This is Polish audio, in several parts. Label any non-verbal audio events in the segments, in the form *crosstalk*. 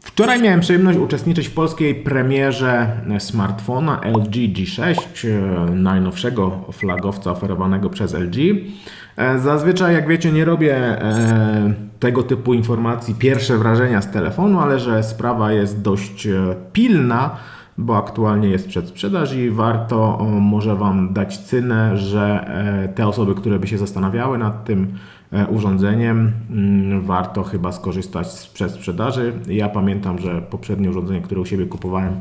Wczoraj miałem przyjemność uczestniczyć w polskiej premierze smartfona LG G6, e, najnowszego flagowca oferowanego przez LG. E, Zazwyczaj, jak wiecie, nie robię e, tego typu informacji, pierwsze wrażenia z telefonu, ale że sprawa jest dość pilna, bo aktualnie jest przedsprzedaż i warto może Wam dać cynę, że e, te osoby, które by się zastanawiały nad tym e, urządzeniem, mm, warto chyba skorzystać z przedsprzedaży. Ja pamiętam, że poprzednie urządzenie, które u siebie kupowałem,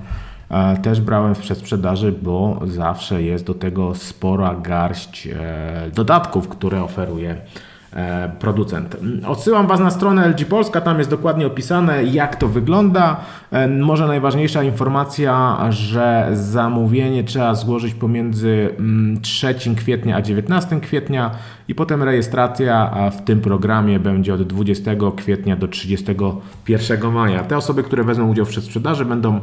e, też brałem w przedsprzedaży, bo zawsze jest do tego spora garść dodatków, które oferuje producent. Odsyłam Was na stronę LG Polska, tam jest dokładnie opisane jak to wygląda. E, Może najważniejsza informacja, że zamówienie trzeba złożyć pomiędzy mm, 3 kwietnia a 19 kwietnia i potem rejestracja w tym programie będzie od 20 kwietnia do 31 maja. Te osoby, które wezmą udział w przedsprzedaży będą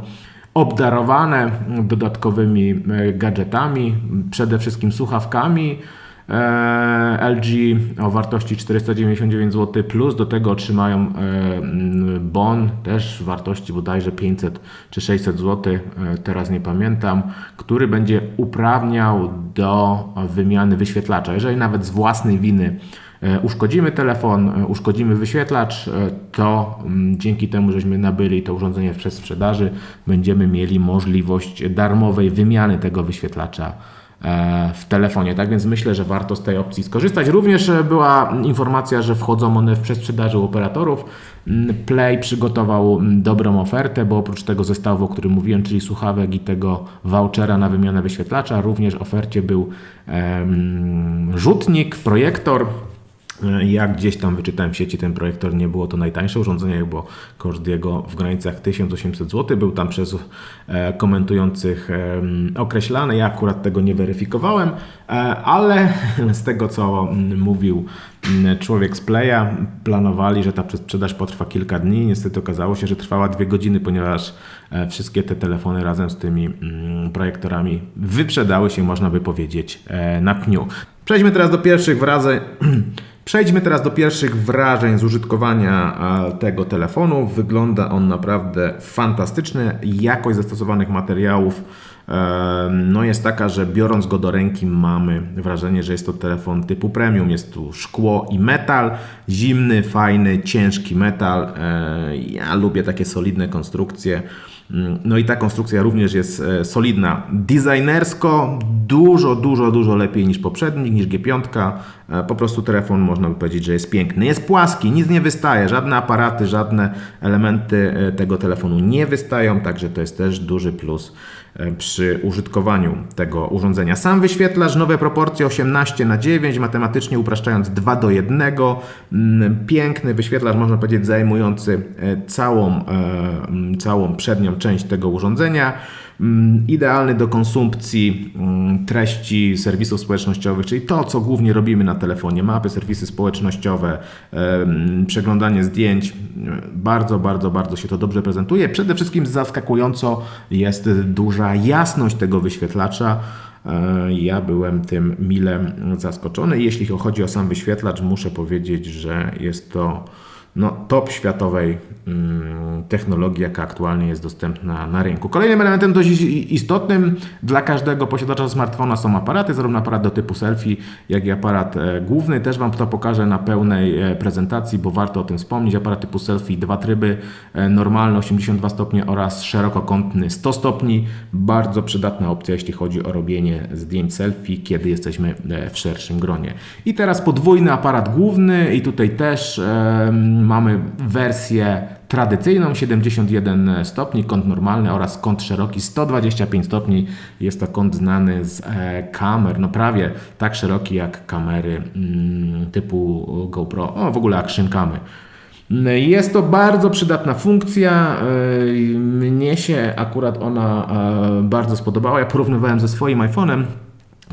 obdarowane dodatkowymi e, gadżetami, przede wszystkim słuchawkami. E, LG o wartości 499 zł, plus do tego otrzymają e, bon też wartości bodajże 500 czy 600 zł, e, teraz nie pamiętam, który będzie uprawniał do wymiany wyświetlacza. Jeżeli nawet z własnej winy uszkodzimy telefon, uszkodzimy wyświetlacz, to dzięki temu, żeśmy nabyli to urządzenie przez sprzedaży, będziemy mieli możliwość darmowej wymiany tego wyświetlacza w telefonie. Tak więc myślę, że warto z tej opcji skorzystać. Również e, była informacja, że wchodzą one w przedsprzedaży u operatorów. Mm, Play przygotował mm, dobrą ofertę, bo oprócz tego zestawu, o którym mówiłem, czyli słuchawek i tego vouchera na wymianę wyświetlacza, również w ofercie był em, rzutnik, projektor. E, Jak gdzieś tam wyczytałem w sieci, ten projektor nie było to najtańsze urządzenie, bo koszt jego w granicach 1800 zł był tam przez e, komentujących określany. Ja akurat tego nie weryfikowałem, e, ale *laughs* z tego co mm, mówił mm, człowiek z Playa, planowali, że ta sprzedaż potrwa kilka dni. Niestety okazało się, że trwała dwie godziny, ponieważ wszystkie te telefony razem z tymi mm, projektorami wyprzedały się, można by powiedzieć, na pniu. Przejdźmy teraz do pierwszych wrażeń. *clears throat* Przejdźmy teraz do pierwszych wrażeń z użytkowania tego telefonu. Wygląda on naprawdę fantastycznie. Jakość zastosowanych materiałów no jest taka, że biorąc go do ręki mamy wrażenie, że jest to telefon typu premium. Jest tu szkło i metal, zimny, fajny, ciężki metal. E, Ja lubię takie solidne konstrukcje. Mm, No i ta konstrukcja również jest e, solidna. Designersko dużo, dużo, dużo lepiej niż poprzednik, niż G5. E, Po prostu telefon można by powiedzieć, że jest piękny. Jest płaski, nic nie wystaje, żadne aparaty, żadne elementy e, tego telefonu nie wystają, także to jest też duży plus przy użytkowaniu tego urządzenia. Sam wyświetlacz, nowe proporcje 18 na 9, matematycznie upraszczając 2 do 1. Mm, Piękny wyświetlacz, można powiedzieć, zajmujący całą, całą przednią część tego urządzenia. Mm, Idealny do konsumpcji mm, treści serwisów społecznościowych, czyli to, co głównie robimy na telefonie, mapy, serwisy społecznościowe, przeglądanie zdjęć. Bardzo, bardzo, bardzo się to dobrze prezentuje. Przede wszystkim zaskakująco jest duża jasność tego wyświetlacza. E, Ja byłem tym mile zaskoczony. Jeśli chodzi o sam wyświetlacz, muszę powiedzieć, że jest to no, top światowej mm, technologii, jaka aktualnie jest dostępna na rynku. Kolejnym elementem dość istotnym dla każdego posiadacza smartfona są aparaty, zarówno aparat do typu selfie, jak i aparat e, główny. Też Wam to pokażę na pełnej e, prezentacji, bo warto o tym wspomnieć. Aparat typu selfie, dwa tryby, e, normalny 82 stopnie oraz szerokokątny 100 stopni. Bardzo przydatna opcja, jeśli chodzi o robienie zdjęć selfie, kiedy jesteśmy w szerszym gronie. I teraz podwójny aparat główny i tutaj też mamy wersję tradycyjną 71 stopni, kąt normalny oraz kąt szeroki 125 stopni. Jest to kąt znany z e, kamer, no prawie tak szeroki jak kamery mm, typu GoPro, o w ogóle action camy. Jest to bardzo przydatna funkcja. e, Mnie się akurat ona e, bardzo spodobała. Ja porównywałem ze swoim iPhone'em.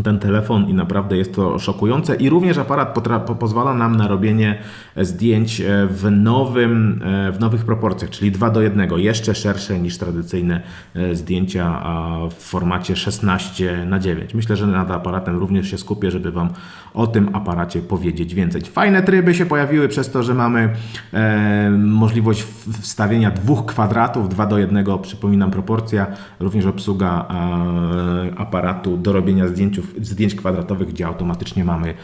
Ten telefon i naprawdę jest to szokujące. I również aparat pozwala nam na robienie zdjęć e, w, nowym, e, w nowych proporcjach, czyli 2 do 1, jeszcze szersze niż tradycyjne e, zdjęcia w formacie 16 na 9. Myślę, że nad aparatem również się skupię, żeby Wam o tym aparacie powiedzieć więcej. Fajne tryby się pojawiły przez to, że mamy e, możliwość wstawienia dwóch kwadratów, 2 do 1, przypominam proporcja, również obsługa e, aparatu do robienia zdjęciów, zdjęć kwadratowych, gdzie automatycznie mamy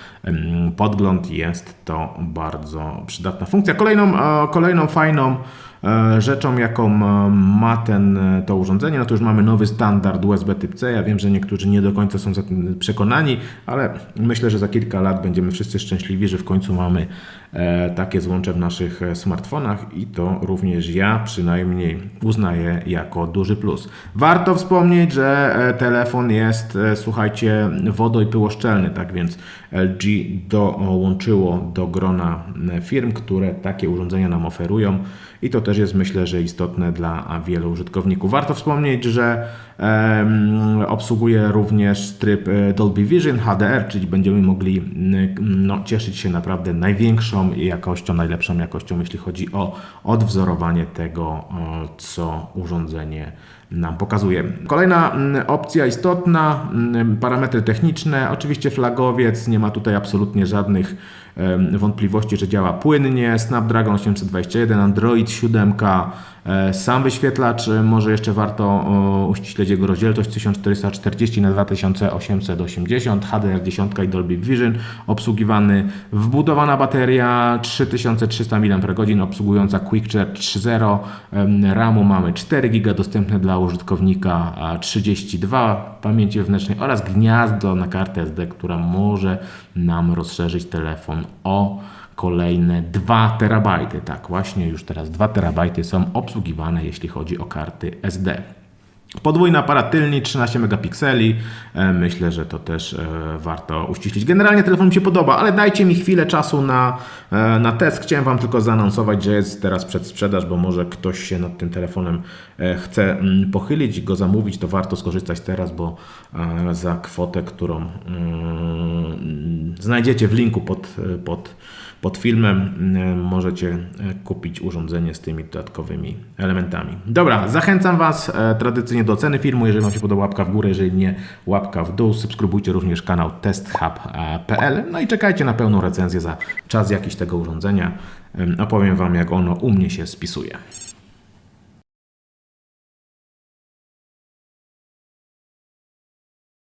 podgląd. Jest to bardzo przydatna funkcja. Kolejną, e, kolejną fajną rzeczą, jaką e, ma ten, e, to urządzenie, no to już mamy nowy standard USB typ C. Ja wiem, że niektórzy nie do końca są za tym przekonani, ale myślę, że za kilka lat będziemy wszyscy szczęśliwi, że w końcu mamy e, takie złącze w naszych e, smartfonach i to również ja przynajmniej uznaję jako duży plus. Warto wspomnieć, że e, telefon jest, e, słuchajcie, wodo i pyłoszczelny, tak więc LG dołączyło do grona e, firm, które takie urządzenia nam oferują i to też jest myślę, że istotne dla wielu użytkowników. Warto wspomnieć, że obsługuje również tryb e, Dolby Vision HDR, czyli będziemy mogli no, cieszyć się naprawdę największą jakością, najlepszą jakością, jeśli chodzi o odwzorowanie tego, co urządzenie nam pokazuje. Kolejna opcja istotna, parametry techniczne. Oczywiście flagowiec, nie ma tutaj absolutnie żadnych wątpliwości, że działa płynnie. Snapdragon 821, Android 7, e, sam wyświetlacz, e, może jeszcze warto uściśleć jego rozdzielczość 1440 na 2880, HDR10 i Dolby Vision, obsługiwany, wbudowana bateria 3300 mAh, obsługująca QuickCharge 3.0, em, RAMu mamy 4 GB dostępne dla użytkownika, a 32 pamięci wewnętrznej oraz gniazdo na kartę SD, która może nam rozszerzyć telefon o kolejne 2 terabajty. Tak, właśnie już teraz 2 terabajty są obsługiwane, jeśli chodzi o karty SD. Podwójny aparat tylny, 13 megapikseli. E, Myślę, że to też e, warto uściślić. Generalnie telefon mi się podoba, ale dajcie mi chwilę czasu na, e, na test. Chciałem Wam tylko zaanonsować, że jest teraz przedsprzedaż, bo może ktoś się nad tym telefonem chce mm, pochylić go zamówić, to warto skorzystać teraz, bo za kwotę, którą mm, znajdziecie w linku pod, pod, pod filmem, mm, możecie e, kupić urządzenie z tymi dodatkowymi elementami. Dobra, zachęcam Was e, tradycyjnie do oceny filmu. Jeżeli Wam się podoba, łapka w górę, jeżeli nie, łapka w dół. Subskrybujcie również kanał testhub.pl. No i czekajcie na pełną recenzję za czas jakiś tego urządzenia. Em, Opowiem Wam, jak ono u mnie się spisuje.